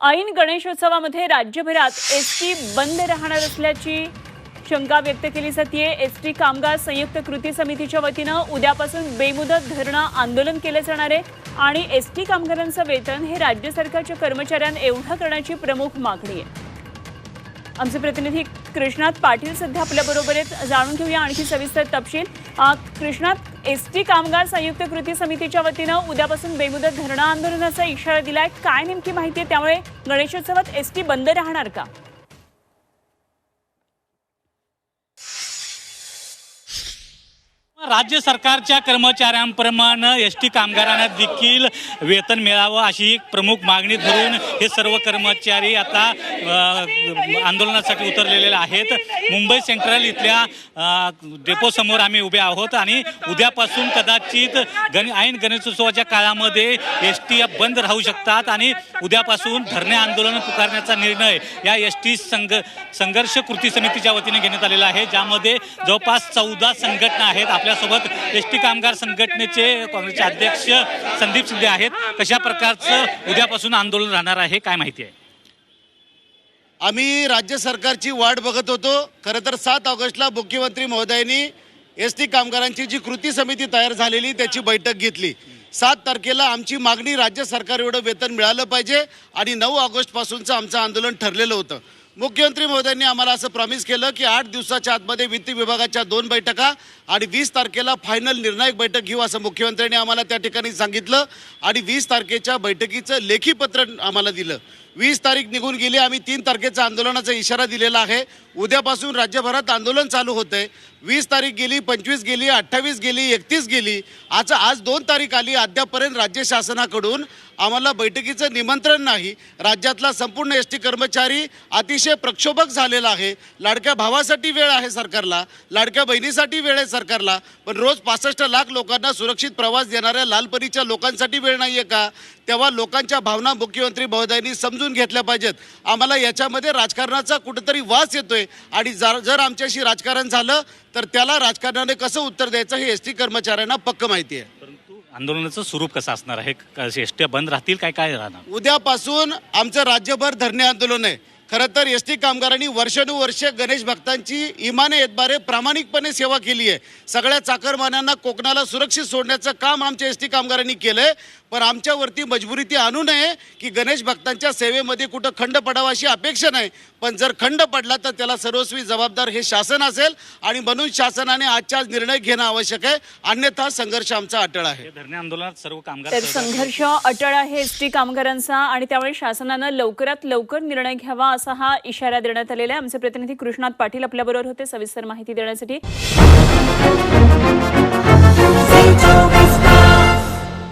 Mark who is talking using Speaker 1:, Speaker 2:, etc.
Speaker 1: ऐन गणेशोत्सवामध्ये राज्यभरात एस टी बंद राहणार असल्याची शंका व्यक्त केली जाते एस टी कामगार संयुक्त कृती समितीच्या वतीनं उद्यापासून बेमुदत धरणं आंदोलन केलं जाणार आहे आणि एस टी कामगारांचं वेतन हे राज्य सरकारच्या कर्मचाऱ्यांना एवढं करण्याची प्रमुख मागणी आहे. आमचे प्रतिनिधी कृष्णात पाटील सध्या आपल्याबरोबर आहेत. जाणून घेऊया आणखी सविस्तर तपशील. कृष्णात एस टी कामगार संयुक्त कृती समितीच्या वतीनं उद्यापासून बेमुदत धरणं आंदोलनाचा इशारा दिलाय. काय नेमकी माहिती आहे? त्यामुळे गणेशोत्सवात एस टी बंद राहणार का?
Speaker 2: राज्य सरकारच्या कर्मचाऱ्यांप्रमाणे एस टी कामगारांना देखील वेतन मिळावं अशी एक प्रमुख मागणी धरून हे सर्व कर्मचारी आता आंदोलनासाठी उतरलेले आहेत. मुंबई सेंट्रल इथल्या डेपोसमोर आम्ही उभे आहोत आणि उद्यापासून कदाचित गण ऐन गणेशोत्सवाच्या काळामध्ये एस टी बंद राहू शकतात आणि उद्यापासून धरणे आंदोलन पुकारण्याचा निर्णय या एस टी संघ संघर्ष कृती समितीच्या वतीने घेण्यात आलेला आहे. ज्यामध्ये जवळपास चौदा संघटना आहेत आपल्या आपल्यासोबत एस टी कामगार संघटनेचे काँग्रेसचे अध्यक्ष संदीप शिंदे आहेत. कशा प्रकारचं उद्यापासून आंदोलन राहणार आहे काय माहिती आहे?
Speaker 3: आम्ही राज्य सरकारची वाट बघत होतो. खरं तर सात ऑगस्टला मुख्यमंत्री महोदयांनी एस टी कामगारांची जी कृती समिती तयार झालेली त्याची बैठक घेतली. सात तारखेला आमची मागणी राज्य सरकार एवढं वेतन मिळालं पाहिजे आणि नऊ ऑगस्टपासूनचं आमचं आंदोलन ठरलेलं होतं. मुख्यमंत्री महोदयांनी आम्हाला असं प्रॉमिस केलं की आठ दिवसाच्या आतमध्ये वित्त विभागाच्या दोन बैठका आणि वीस तारखेला फायनल निर्णायक बैठक घेऊ असं मुख्यमंत्र्यांनी आम्हाला त्या ठिकाणी सांगितलं आणि वीस तारखेच्या बैठकीचं लेखी पत्र आम्हाला दिलं. वीस तारीख निघून गेली आम्ही तीन तारखेचा आंदोलनाचा इशारा दिलेला आहे. उद्यापासून राज्यभरात आंदोलन चालू होतं आहे वीस तारीख गेली पंचवीस गेली अठ्ठावीस गेली एकतीस गेली. आज आज दोन तारीख आली अद्यापर्यंत राज्य शासनाकडून आम्हाला बैठकीचं निमंत्रण नाही. राज्यातला संपूर्ण एस टी कर्मचारी अतिशय प्रक्षोभक झालेला आहे. लाडक्या भावासाठी वेळ आहे सरकारला लाडक्या बहिणीसाठी वेळ आहे सरकारला पण रोज पासष्ट लाख लोकांना सुरक्षित प्रवास देणाऱ्या लालपरीच्या लोकांसाठी वेळ नाही आहे का? तेव्हा लोकांच्या भावना मुख्यमंत्री महोदयांनी समजून घेतल्या पाहिजेत. आम्हाला याच्यामध्ये राजकारणाचा कुठेतरी वास येतोय आणि जर जर आमच्याशी राजकारण झालं तर त्याला राजकारणाने कसं उत्तर द्यायचं हे एस टी कर्मचाऱ्यांना पक्क माहिती आहे.
Speaker 2: आंदोलनाचं स्वरूप कसं असणार आहे? एस टी बंद राहतील? काय काय राहणार?
Speaker 3: उद्यापासून आमचं राज्यभर धरणे आंदोलन आहे. खरं तर एस टी कामगारांनी वर्षानुवर्ष गणेश भक्तांची इमाने एतबारे प्रामाणिकपणे सेवा केली आहे. सगळ्या चाकरमान्यांना कोकणाला सुरक्षित सोडण्याचं काम आमच्या एस टी कामगारांनी केलं आहे पण आमच्यावरती मजबुरी ती आणू नये की गणेश भक्तांच्या सेवेमध्ये कुठं खंड पडावा अशी अपेक्षा नाही. पण जर खंड पडला तर त्याला सर्वस्वी जबाबदार हे शासन असेल आणि म्हणून शासनाने आजच्या आज निर्णय घेणं आवश्यक आहे. अन्यथा संघर्ष आमचा अटळ आहे.
Speaker 2: हे धरणे आंदोलनात सर्व कामगार
Speaker 1: संघर्ष अटळ आहे एस टी कामगारांचा आणि त्यामुळे शासनानं लवकरात लवकर निर्णय घ्यावा असा हा इशारा देण्यात आलेला आहे. आमचे प्रतिनिधी कृष्णात पाटील आपल्याबरोबर होते. सविस्तर माहिती देण्यासाठी.